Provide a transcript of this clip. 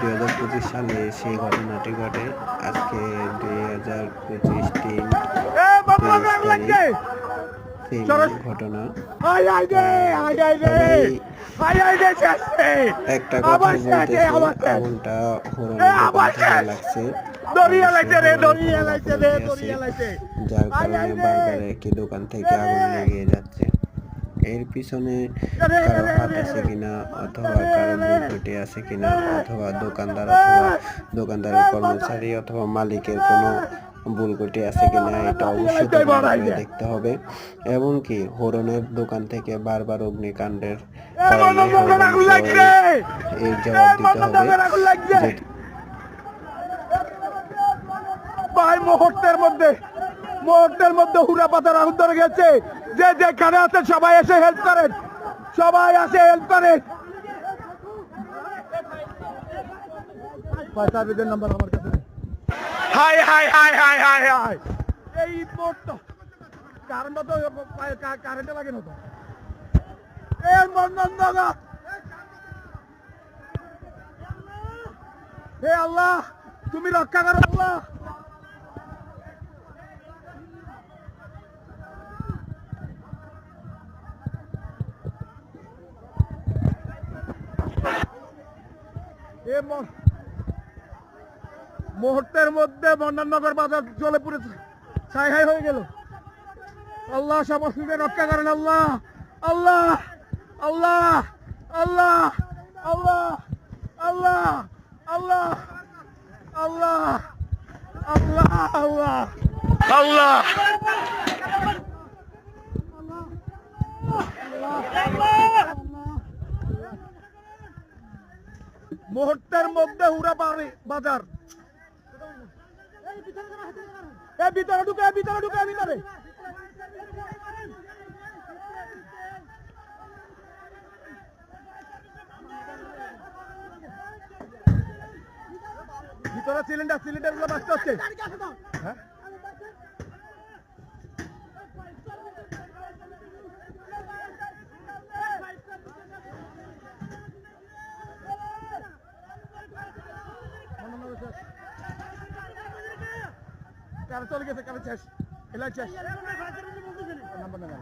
দুই হাজার পঁচিশ সালে সেই ঘটনাটি ঘটে। আজকে দুই হাজার পঁচিশ সেই ঘটনা। একটা কথা বলতেছে আগুনটা হরণের লাগছে। দড়িয়া লাগছে রে দড়িয়া লাগছে রে আছে। লাগছে যার কারণে বারবার একই দোকান থেকে আগুন লেগে যাচ্ছে। এর পিছনে কারও হাত আছে কিনা অথবা কারও আছে কিনা অথবা দোকানদার অথবা দোকানদারের কর্মচারী অথবা মালিকের কোনো ভুলকুটি আছে কিনা এটা অবশ্যই দেখতে হবে। এবং কি হরণের দোকান থেকে বারবার অগ্নিকাণ্ডের কারণে এই জবাব দিতে হবে ভাই মুহূর্তের মধ্যে মুহূর্তের মধ্যে হুরা পাতার আগুন ধরে গেছে। যে যেখানে আছে সবাই এসে হেল্প করেন সবাই আসে হেল্প করেন পয়সা বিদের নাম্বার আমার। Hi hi hi hi hi hi. এই মুহূর্ত। কারেন্ট তো কারেন্টে লাগে না তো? এই বন্ধন দাদা হে আল্লাহ, তুমি রক্ষা করো, আল্লাহ। এ ম- মুহূর্তের মধ্যে বন্ডানগর বাজার জলে পুরে ছাই হাই হয়ে গেল। আল্লাহ, সমস্ত রক্ষা করেন আল্লাহ। আল্লাহ আল্লাহ আল্লাহ আল্লাহ আল্লাহ আল্লাহ আল্লাহ আল্লাহ আল্লাহ। আল্লাহ মুহূর্তের মধ্যে পারে বাজার। এ ভিতরে ঢুকে ভিতরে ঢুকে ভিতরে। ভিতরে সিলিন্ডার সিলিন্ডারগুলো বাঁচতে হচ্ছে। হ্যাঁ? কারও চলে গেছে কারও শেষ এলাই শেষ নাম্বার না